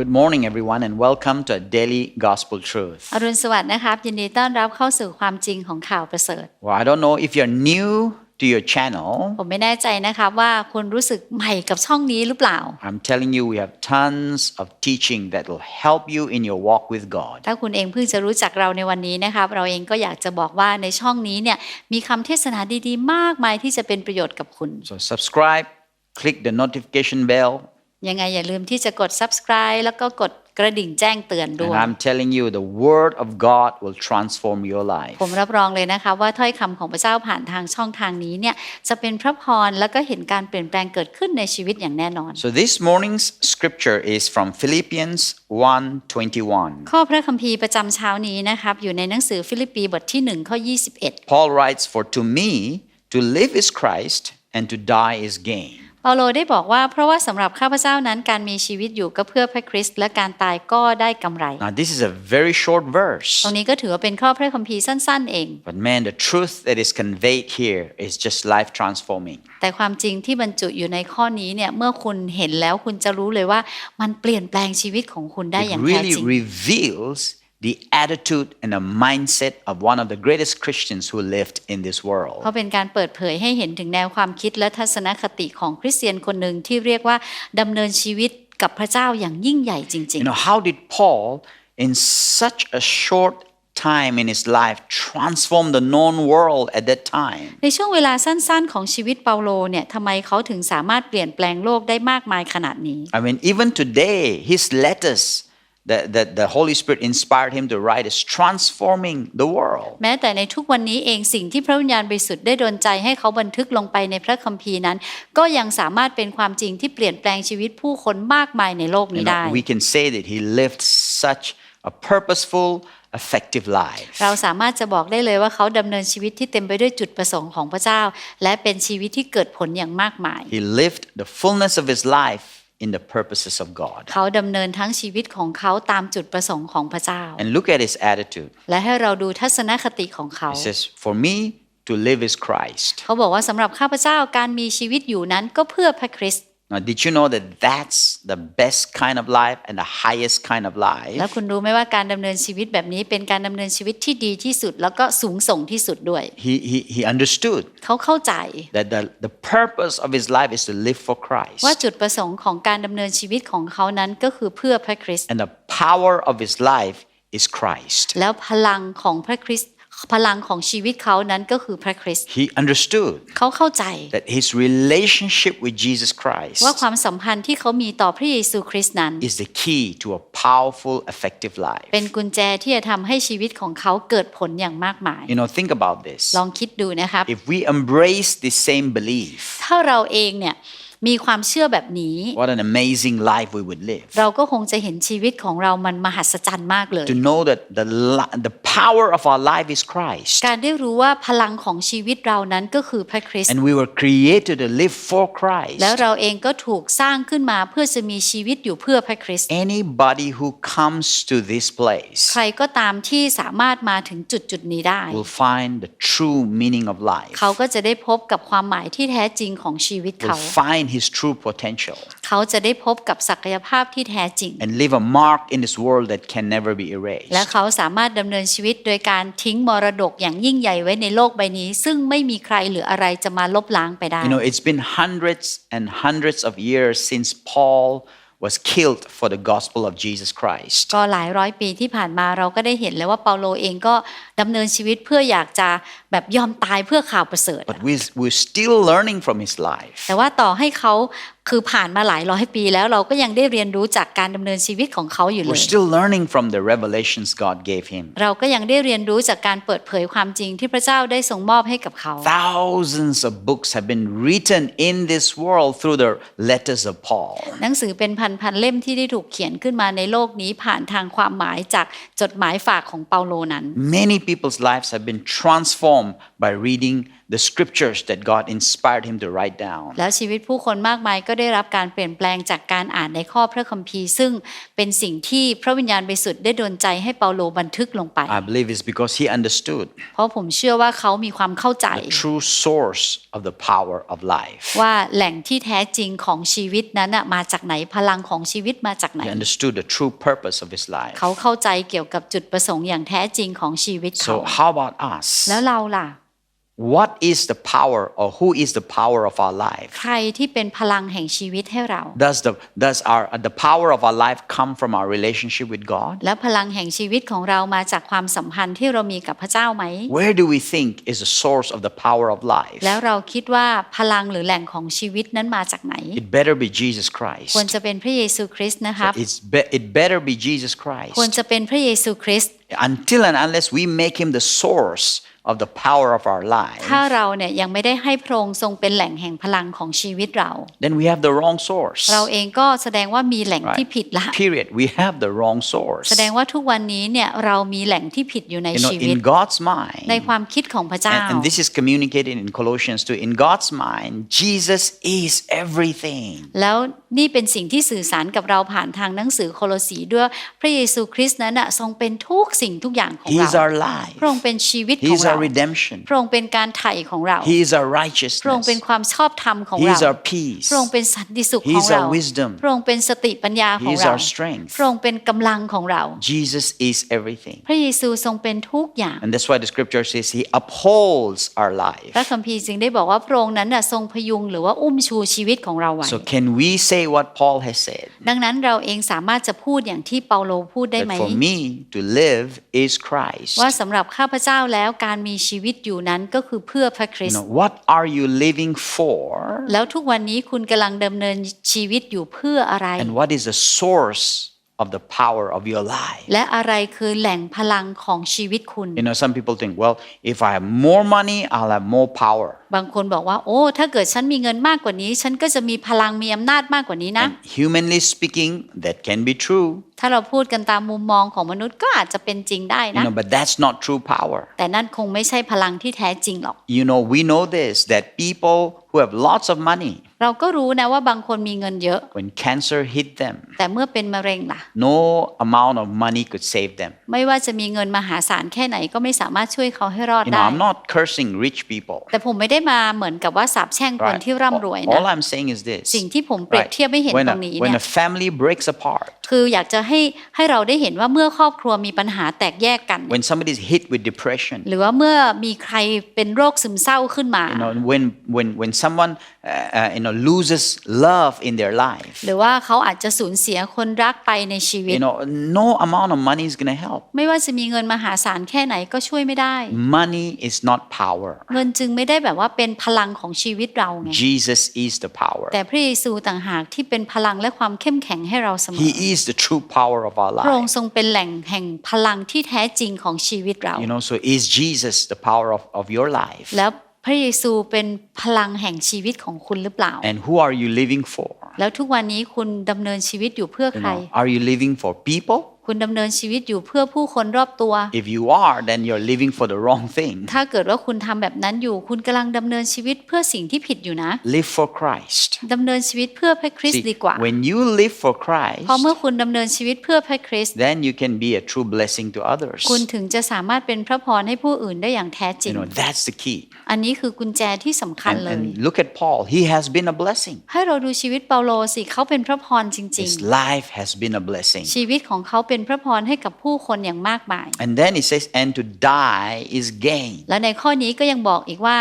Good morning, everyone, and welcome to Daily Gospel Truth. อรุณสวัสดิ์นะครับ ยินดีต้อนรับเข้าสู่ความจริงของข่าวประเสริฐ Well, I don't know if you're new to your channel. ผมไม่แน่ใจนะครับว่าคุณรู้สึกใหม่กับช่องนี้หรือเปล่า I'm telling you, we have tons of teaching that will help you in your walk with God. ถ้าคุณเองเพิ่งจะรู้จักเราในวันนี้นะครับ เราเองก็อยากจะบอกว่าในช่องนี้เนี่ยมีคำเทศนาดีๆ มากมายที่จะเป็นประโยชน์กับคุณ So, subscribe, click the notification bell, ยังไงอย่าลืมที่จะกด subscribe แล้วก็กดกระดิ่งแจ้งเตือนด้ว and ย I'm telling you, the Word of God will transform your life. ผมรับรองเลยนะคะว่าถ้อยคำของพระเจ้าผ่านทางช่องทางนี้เนี่ยจะเป็นพระพรแล้วก็เห็นการเปลี่ยนแปลงเกิดขึ้นในชีวิตอย่างแน่นอน So, this morning's scripture is from Philippians 1:21. ข้อพระคัมภีร์ประจำเช้านี้นะครับอยู่ในหนังสือฟิลิปปีบทที่1ข้อ21 Paul writes, For to me, to live is Christ, and to die is gain. เปาโลได้บอกว่าเพราะว่าสำหรับข้าพเจ้านั้นการมีชีวิตอยู่ก็เพื่อพระคริสต์และการตายก็ได้กำไร Now, this is a very short verse. ตรงนี้ก็ถือว่าเป็นข้อพระคัมภีร์สั้นๆเอง But man, the truth that is conveyed here is just life transforming. แต่ความจริงที่บรรจุอยู่ในข้อนี้เนี่ยเมื่อคุณเห็นแล้วคุณจะรู้เลยว่ามันเปลี่ยนแปลงชีวิตของคุณได้อ It ย่างแท้ really จริง reveals the attitude and the mindset of one of the greatest Christians who lived in this world. เพราะเป็นการเปิดเผยให้เห็นถึงแนวความคิดและทัศนคติของคริสเตียนคนหนึ่งที่เรียกว่าดำเนินชีวิตกับพระเจ้าอย่างยิ่งใหญ่จริง You know, how did Paul, in such a short time in his life, transform the known world at that time? ๆ ในช่วงเวลาสั้นๆ ของชีวิตเปาโลเนี่ยทำไมเขาถึงสามารถเปลี่ยนแปลงโลกได้มากมายขนาดนี้ I mean, even today, his letters that, that the Holy Spirit inspired him to write is transforming the world. แม้แต่ในทุกวันนี้เองสิ่งที่พระวิญญาณบริสุทธิ์ได้ดลใจให้เขาบันทึกลงไปในพระคัมภีร์นั้น ก็ยังสามารถเป็นความจริงที่เปลี่ยนแปลงชีวิตผู้คนมากมายในโลก You นี้ได้ know, we can say that he lived such a purposeful, effective life. เราสามารถจะบอกได้เลยว่าเขาดำเนินชีวิตที่เต็มไปด้วยจุดประสงค์ของพระเจ้า และเป็นชีวิตที่เกิดผลอย่างมากมาย He lived the fullness of his life in the purposes of God. เขาดำเนินทั้งชีวิตของเขาตามจุดประสงค์ของพระเจ้า And look at his attitude. และให้เราดูทัศนคติของเขา He says, For me to live is Christ. เขาบอกว่าสำหรับข้าพเจ้าการมีชีวิตอยู่นั้นก็เพื่อพระคริสต์ Now, did you know that that's the best kind of life and the highest kind of แล้ว life? คุณรู้ไหมว่าการดำเนินชีวิตแบบนี้เป็นการดำเนินชีวิตที่ดีที่สุด แล้วก็สูงส่งที่สุดด้วย He, he, he understood เขาเข้าใจ that the, the purpose of his life is to live for Christ. ว่าจุดประสงค์ของการดำเนินชีวิตของเขานั้นก็คือเพื่อพระคริสต์ And the power of his life is Christ. แล้วพลังของพระคริสต์ พลังของชีวิตเขานั้นก็คือพระคริสต์ He understood เขาเข้าใจ that his relationship with Jesus Christ ว่าความสัมพันธ์ที่เขามีต่อพระเยซูคริสต์นั้น is the key to a powerful, effective life. เป็นกุญแจที่จะทำให้ชีวิตของเขาเกิดผลอย่างมากมาย You know, think about this. ลองคิดดูนะครับ If we embrace the same belief, ถ้าเราเองเนี่ย มีความเชื่อแบบนี้ what an amazing life we would live. เราก็คงจะเห็นชีวิตของเรามันมหัศจรรย์มากเลย To know that the, li- the power of our life is Christ. การได้รู้ว่าพลังของชีวิตเรานั้นก็คือพระคริสต์ And we were created to live for Christ. แล้วเราเองก็ถูกสร้างขึ้นมาเพื่อจะมีชีวิตอยู่เพื่อพระคริสต์ Anybody who comes to this place ใครก็ตามที่สามารถมาถึงจุดจุดๆนี้ได้ will find the true meaning of life, เขาก็จะได้พบกับความหมายที่แท้จริงของชีวิตเขา will find his true potential, เขาจะได้พบกับศักยภาพที่แท้จริง and leave a mark in this world that can never be และ erased. เขาสามารถดำเนินชีวิตโดยการทิ้งมรดกอย่างยิ่งใหญ่ไว้ในโลกใบนี้ ซึ่งไม่มีใครหรืออะไรจะมาลบล้างไปได้ You know, it's been hundreds and hundreds of years since Paul was killed for the gospel of Jesus Christ. ก็หลายร้อยปีที่ผ่านมาเราก็ได้เห็นแล้วว่าเปาโลเองก็ดำเนินชีวิตเพื่ออยากจะแบบยอมตายเพื่อข่าวประเสริฐ But we, we're still learning from his life. แต่ว่าต่อให้เขา คือผ่านมาหลายร้อยปีแล้วเราก็ยังได้เรียนรู้จากการดำเนินชีวิตของเขาอยู่เล We're ย still learning from the revelations God gave him. เราก็ยังได้เรียนรู้จากการเปิดเผยความจริงที่พระเจ้าได้ทรงมอบให้กับเขา Thousands of books have been written in this world through the letters of Paul. หนังสือเป็นพันๆเล่มที่ได้ถูกเขียนขึ้นมาในโลกนี้ผ่านทางความหมายจากจดหมายฝากของเปาโลนั้น Many people's lives have been transformed by reading the scriptures that God inspired him to write down. แล้วชีวิตผู้คนมากมายก็ได้รับการเปลี่ยนแปลงจากการอ่านในข้อพระคัมภีร์ ซึ่งเป็นสิ่งที่พระวิญญาณบริสุทธิ์ได้ดลใจให้เปาโลบันทึกลงไป I believe it's because he understood เพราะผมเชื่อว่าเขามีความเข้าใจ the true source of the power of life. ว่าแหล่งที่แท้จริงของชีวิตนั้นน่ะมาจากไหนพลังของชีวิตมาจากไหน He understood the true purpose of his life. เขาเข้าใจเกี่ยวกับจุดประสงค์อย่างแท้จริงของชีวิตเขา So, how about us? แล้วเราล่ะ What is the power or who is the power of our life? ใครที่เป็นพลังแห่งชีวิตให้เรา Does the does our the power of our life come from our relationship with God? และพลังแห่งชีวิตของเรามาจากความสัมพันธ์ที่เรามีกับพระเจ้าไหม Where do we think is the source of the power of life? แล้วเราคิดว่าพลังหรือแหล่งของชีวิตนั้นมาจากไหน It better be Jesus Christ. ควรจะเป็นพระเยซูคริสต์นะครับ It's be- it better be Jesus ควร Christ. จะเป็นพระเยซูคริสต์ Until and unless we make him the source of the power of our life, ถ้าเราเนี่ยยังไม่ได้ให้พระองค์ทรงเป็นแหล่งแห่งพลังของชีวิตเรา then we have the wrong source. เราเองก็แสดงว่ามีแหล่งที่ผิดละ Period. We have the wrong source. แสดงว่าทุกวันนี้เนี่ยเรามีแหล่งที่ผิดอยู่ใน You know, ชีวิต in God's mind, ในความคิดของพระเจ้า and, and this is communicated in Colossians too. In God's mind, Jesus is everything. แล้วนี่เป็นสิ่งที่สื่อสารกับเราผ่านทางหนังสือโคโลสีด้วยพระเยซูคริสต์นั้นนะทรงเป็นทุกสิ่งทุกอย่างของ He เรา is our life. พระองค์เป็นชีวิต He ของ is เรา our redemption. พระองค์เป็นการไถ่ของเรา He is our พระองค์เป็น righteousness. ความชอบธรรมของ He เรา is our peace. พระองค์เป็นสันติสุข He ของ is เรา our wisdom. พระองค์เป็นสติปัญญาข He อง is เรา our strength. พระองค์เป็นกำลังของเรา Jesus is everything. พระเยซูทรงเป็นทุกอย่าง And that's why the scripture says he upholds our life. พระคัมภีร์จึงได้บอกว่าพระองค์นั้นน่ะทรงพยุงหรือว่าอุ้มชูชีวิตของเราไว้ So can we say what Paul has said? ดังนั้นเราเองสามารถจะพูดอย่างที่เปาโลพูดได้ That ไหม for me to live is Christ. ว่าสำหรับข้าพเจ้าแล้วการมีชีวิตอยู่นั้นก็คือเพื่อพระคริ You สต์ know, what are you living for? แล้วทุกวันนี้คุณกำลังดำเนินชีวิตอยู่เพื่ออะไร And what is the source of the power of your life? และอะไรคือแหล่งพลังของชีวิตคุณ You know, some people think, well, if I have more money, I'll have more power. บางคนบอกว่าโอ้ถ้าเกิดฉันมีเงินมากกว่านี้ ฉันก็จะมีพลังมีอำนาจมากกว่านี้นะ And humanly speaking, that can be true. ถ้าเราพูดกันตามมุมมองของมนุษย์ก็อาจจะเป็นจริงได้ You นะ know, but that's not true power. แต่นั่นคงไม่ใช่พลังที่แท้จริงหรอก You know, we know this that people who have lots of money, เราก็รู้นะว่าบางคนมีเงินเยอะ when cancer hit them, แต่เมื่อเป็นมะเร็งล่ะ no amount of money could save them. ไม่ว่าจะมีเงินมหาศาลแค่ไหนก็ไม่สามารถช่วยเขาให้รอด You ได้ know, I'm not cursing rich people. แต่ผมไม่ได้มาเหมือนกับว่าสาบแช่งคน Right? ที่ร่ำรวย All นะ I'm saying is this. สิ่งที่ผมเปรียบ Right? เทียบให้เห็น When ต a, รงนี้ when เนี่ย a family breaks apart, คืออยากจะให้ให้เราได้เห็นว่าเมื่อครอบครัวมีปัญหาแตกแยกกัน when somebody's hit with depression, หรือว่าเมื่อมีใครเป็นโรคซึมเศร้าขึ้นมา you know, when when when someone uh, uh, you know loses love in their life, หรือว่าเขาอาจจะสูญเสียคนรักไปในชีวิต you know, no amount of money is going to help. ไม่ว่าจะมีเงินมหาศาลแค่ไหนก็ช่วยไม่ได้ Money is not power. เงินจึงไม่ได้แบบว่าเป็นพลังของชีวิตเราไง Jesus is the power. แต่พระเยซูต่างหากที่เป็นพลังและความเข้มแข็งให้เราเสมอ He is the true power of our พระองค์ life. ทรงเป็นแหล่งแห่งพลังที่แท้จริงของชีวิตเรา You know, so is Jesus the power of, of your life? แล้วพ ระเยซูเป็นพลังแห่งชีวิตของคุณหรือเปล่า And who are you living for? แล้วทุกวันนี้คุณดำเนินชีวิตอยู่เพื่อ You ใคร know, are you living for people? คุณดำเนินชีวิตอยู่เพื่อผู้คนรอบตัว If you are, then you're living for the wrong thing. ถ้าเกิดว่าคุณทำแบบนั้นอยู่ คุณกำลังดำเนินชีวิตเพื่อสิ่งที่ผิดอยู่นะ Live for Christ. ดำเนินชีวิตเพื่อพระคริสต์ See, ดีกว่า when you live for Christ, เพราะเมื่อคุณดำเนินชีวิตเพื่อพระคริสต์ then you can be a true blessing to others. คุณถึงจะสามารถเป็นพระพรให้ผู้อื่นได้อย่างแท้จริ You ง know, that's the key. อันนี้คือกุญแจที่สำคัญ And, เลย and look at Paul. He has been a blessing. ให้เราดูชีวิตเปาโลสิเขาเป็นพระพรจริง His life has been a blessing. ๆชีวิตของเขาเป็นพระพรให้กับผู้คนอย่างมากมาย And then it says, and to die is gain. และในข้อนี้ก็ยังบอกอีกว่า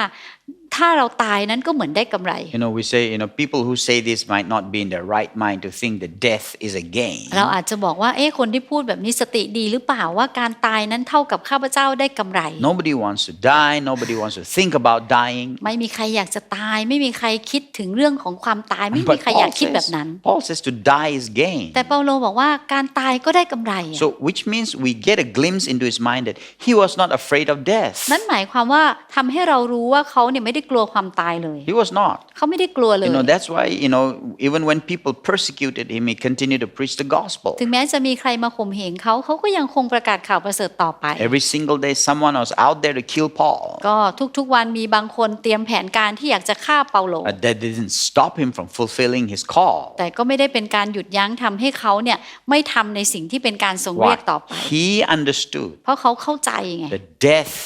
ถ้าเราตายนั้นก็เหมือนได้กำไร You know, we say, you know, people who say this might not be in their right mind to think that death is a gain. เราอาจจะบอกว่าเอ๊ะคนที่พูดแบบนี้สติดีหรือเปล่าว่าการตายนั้นเท่ากับข้าพเจ้าได้กำไร Nobody wants to die. Nobody wants to think about dying. ไม่มีใครอยากจะตาย ไม่มีใครคิดถึงเรื่องของความตาย ไม่มี But ใครอยา Paul กคิดแบบ says, นั้น Paul says to die is gain. แต่เปาโลบอกว่าการตายก็ได้กำไรอะ So, which means we get a glimpse into his mind that he was not afraid of death. นั่นหมายความว่าทำให้เรารู้ว่าเขาเนี่ยไม่ได้กลัวความตายเลย He was not. เขาไม่ได้กลัวเลย You know, that's why, you know, even when people persecuted him, he continued to preach the gospel. ถึงแม้จะมีใครมาข่มเหงเขาเขาก็ยังคงประกาศข่าวประเสริฐต่อไป Every single day, someone was out there to kill Paul. ก็ทุกๆวันมีบางคนเตรียมแผนการที่อยากจะฆ่าเปาโล But that didn't stop him from fulfilling his call. แต่ก็ไม่ได้เป็นการหยุดยั้งทำให้เขาเนี่ยไม่ทำในสิ่งที่เป็นการทรงเรียกต่อ Why? ไป He understood เพราะเขาเข้าใจไง that death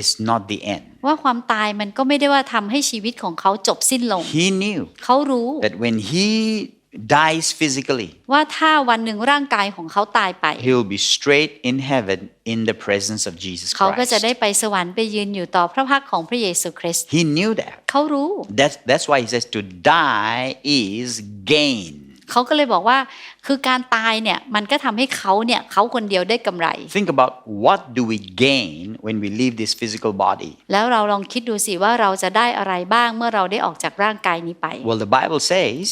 is not the end. ว่าความตายมันก็ไม่ได้ว่าทำให้ชีวิตของเขาจบสิ้นลง He knew เขารู้ that when he dies physically, ว่าถ้าวันหนึ่งร่างกายของเขาตายไป he will be straight in heaven in the presence of Jesus เขาก็จะ Christ. ได้ไปสวรรค์ไปยืนอยู่ต่อพระพักตร์ของพระเยซูคริสต์ He knew that. เขารู้ That's, that's why he says to die is gain. เขาก็เลยบอกว่าคือการตายเนี่ยมันก็ทำให้เขาเนี่ยเขาคนเดียวได้กำไร Think about what do we gain when we leave this physical body? แล้วเราลองคิดดูสิว่าเราจะได้อะไรบ้างเมื่อเราได้ออกจากร่างกายนี้ไป Well, the Bible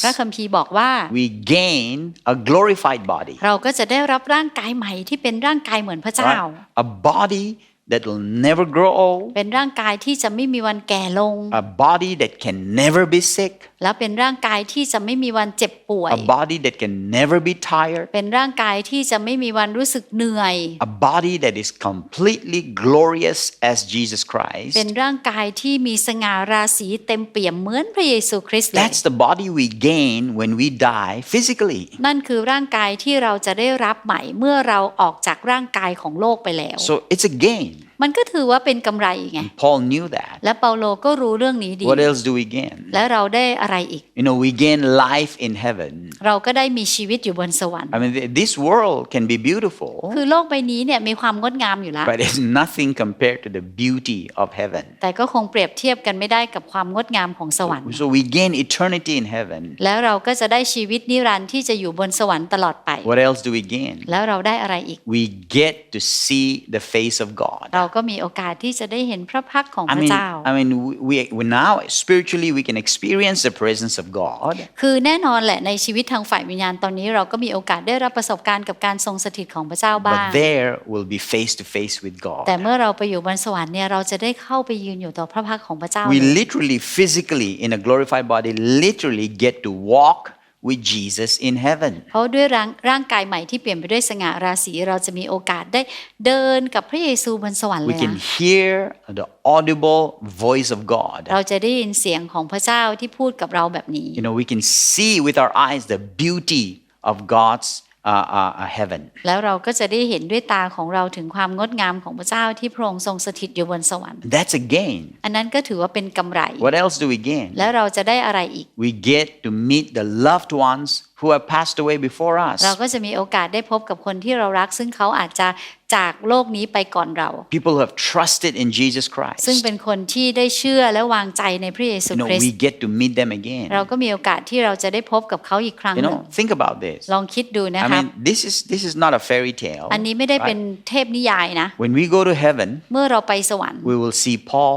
พระ says คัมภีร์บอกว่า we gain a glorified body, เราก็จะได้รับร่างกายใหม่ที่เป็นร่างกายเหมือนพระเจ้า right? A body that will never grow old, เป็นร่างกายที่จะไม่มีวันแก่ลง a body that can never be sick, แล้วเป็นร่างกายที่จะไม่มีวันเจ็บป่วย a body that can never be tired, เป็นร่างกายที่จะไม่มีวันรู้สึกเหนื่อย a body that is completely glorious as Jesus Christ. เป็นร่างกายที่มีสง่าราศีเต็มเปี่ยมเหมือนพระเยซูคริสต์เลย That's the body we gain when we die physically. นั่นคือร่างกายที่เราจะได้รับใหม่เมื่อเราออกจากร่างกายของโลกไปแล้ว So it's a gain. มันก็ถือว่าเป็นกำไรไง Paul knew that. และเปาโลก็รู้เรื่องนี้ดี What else do we gain? และเราได้อะไรอีก You know, we gain life in heaven. เราก็ได้มีชีวิตอยู่บนสวรรค์ I mean, th- this world can be beautiful, คือโลกใบนี้เนี่ยมีความงดงามอยู่แล้ว but it's nothing compared to the beauty of heaven. แต่ก็คงเปรียบเทียบกันไม่ได้กับความงดงามของสวรรค์ So we gain eternity in heaven. แล้วเราก็จะได้ชีวิตนิรันดร์ที่จะอยู่บนสวรรค์ตลอดไป What else do we gain? แล้วเราได้อะไรอีก We get to see the face of God. เราก็มีโอกาสที่จะได้เห็นพระพักตร์ของ I พระ mean, เจ้า I mean, we, we now spiritually we can experience the presence of God, คือแน่นอนแหละในชีวิตทางฝ่ายวิญญาณตอนนี้เราก็มีโอกาสได้รับประสบการณ์กับการทรงสถิตของพระเจ้าบ้าง but there we'll be face to face with แต่ God. เมื่อเราไปอยู่บนสวรรค์เนี่ยเราจะได้เข้าไปยืนอยู่ต่อพระพักตร์ของพระเจ้า We เลย literally, physically, in a glorified body, literally get to walk with Jesus in heaven. เพราะด้วยร่างร่างกายใหม่ที่เปลี่ยนไปด้วยสง่าราศีเราจะมีโอกาสได้เดินกับพระเยซูบนสวรรค์เล We ย can นะ hear the audible voice of God. เราจะได้ยินเสียงของพระเจ้าที่พูดกับเราแบบนี้ You know, we can see with our eyes the beauty of God's uh, uh, uh, heaven. แล้วเราก็จะได้เห็นด้วยตาของเราถึงความงดงามของพระเจ้าที่พระองค์ทรงสถิตอยู่บนสวรรค์ That's a gain. อันนั้นก็ถือว่าเป็นกำไร What else do we gain? แล้วเราจะได้อะไรอีก We get to meet the loved ones who have passed away before เรา us. ก็จะมีโอกาสได้พบกับคนที่เรารัก ซึ่งเขาอาจจะ จากโลกนี้ไปก่อนเรา People who have trusted in Jesus Christ. ซึ่งเป็นคนที่ได้เชื่อและวางใจในพระเยซู You know, คริส we ต์ get to meet them again. เราก็มีโอกาสที่เราจะได้พบกับเขาอีกครั้ง You หนึ่ง know, think about this. ลองคิดดูนะ I ครับ mean, this is this is not a fairy tale. อันนี้ไม่ได้เป็น right? เทพนิยายนะ When we go to heaven, เมื่อเราไปสวรรค์ we will see Paul,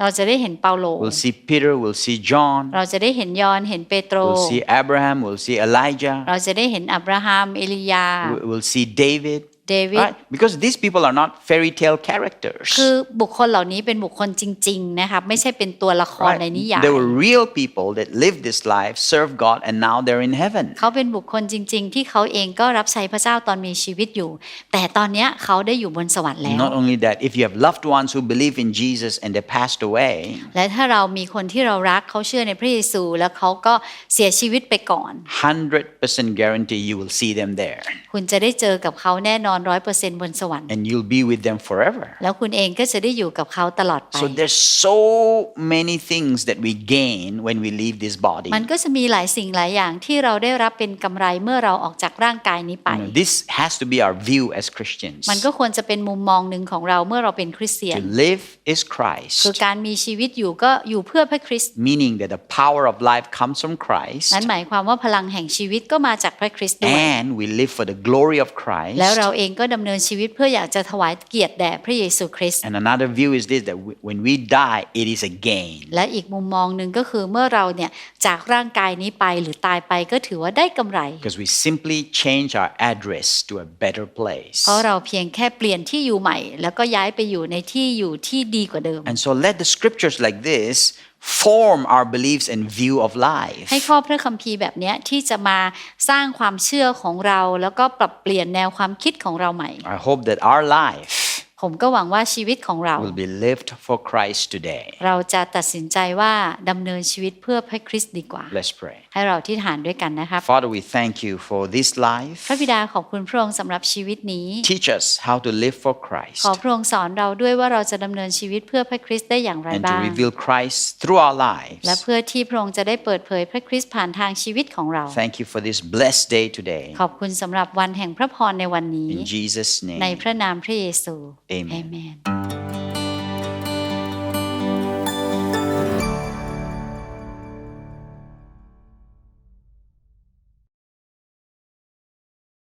เราจะได้เห็นเปาโล we'll see Peter, we'll see John, เราจะได้เห็นยอห์นเห็นเปโตร we'll see Abraham, we'll see Elijah, เราจะได้เห็นอับราฮัมเอลียา we- we'll see David. เดวิด Right? Because these people are not fairy tale characters. คือบุคคลเหล่านี้เป็นบุคคลจริงๆนะครับไม่ใช่เป็นตัวละคร Right? ในนิยาย They were real people that lived this life, served God, and now they're in heaven. เขาเป็นบุคคลจริง ๆ ที่เขาเองก็รับใช้พระเจ้าตอนมีชีวิตอยู่ แต่ตอนเนี้ยเขาได้อยู่บนสวรรค์แล้ว Not only that, if you have loved ones who believe in Jesus and they passed away, และถ้าเรามีคนที่เรารักเขาเชื่อในพระเยซู แล้วเขาก็เสียชีวิตไปก่อน100% guarantee you will see them there คุณจะได้เจอกับเขาแน่นอนร้อยเปอร์เซ็นต์บนสวรรค์ and you'll be with them forever. แล้วคุณเองก็จะได้อยู่กับเขาตลอดไป So there's so many things that we gain when we leave this body. มันก็จะมีหลายสิ่งหลายอย่างที่เราได้รับเป็นกำไรเมื่อเราออกจากร่างกายนี้ไป You know, this has to be our view as Christians. มันก็ควรจะเป็นมุมมองหนึ่งของเราเมื่อเราเป็นคริสเตียน To live is คือ Christ, การมีชีวิตอยู่ก็อยู่เพื่อพระคริสต์ meaning that the power of life comes from Christ นั้นหมายความว่าพลังแห่งชีวิตก็มาจากพระคริสต์ด้วย and we live for the glory of แล้ว Christ เราเององก็ดำเนินชีวิตเพื่ออยากจะถวายเกียรติแด่พระเยซูคริสต์ And another view is this that we- when we die, it is a gain. และอีกมุมมองหนึ่งก็คือเมื่อเราเนี่ยจากร่างกายนี้ไปหรือตายไปก็ถือว่าได้กำไร Because we simply change our address to a better place. เพราะเราเพียงแค่เปลี่ยนที่อยู่ใหม่ แล้วก็ย้ายไปอยู่ในที่อยู่ที่ดีกว่าเดิม And so let the scriptures like this form our beliefs and view of life. ให้ข้อพระคัมภีร์แบบเนี้ยที่จะมาสร้างความเชื่อของเรา แล้วก็ปรับเปลี่ยนแนวความคิดของเราใหม่ I hope that our life ผมก็หวังว่าชีวิตของเรา will be lived for Christ today. เราจะตัดสินใจว่าดำเนินชีวิตเพื่อพระคริสต์ดีกว่า Let's pray. ให้เราที่ฐานด้วยกันนะครับ Father, we thank you for this life. พระบิดาขอบคุณพระองค์สำหรับชีวิตนี้ Teach us how to live for Christ ขอพระองค์สอนเราด้วยว่าเราจะดำเนินชีวิตเพื่อพระคริสต์ได้อย่างไร and to บ้าง reveal Christ through our และ lives. เพื่อที่พระองค์จะได้เปิดเผยพระคริสต์ผ่านทางชีวิตของเรา Thank you for this blessed day today. ขอบคุณสำหรับวันแห่งพระพรในวันนี้ In Jesus' ใน name. พระนามพระเยซู Amen. Amen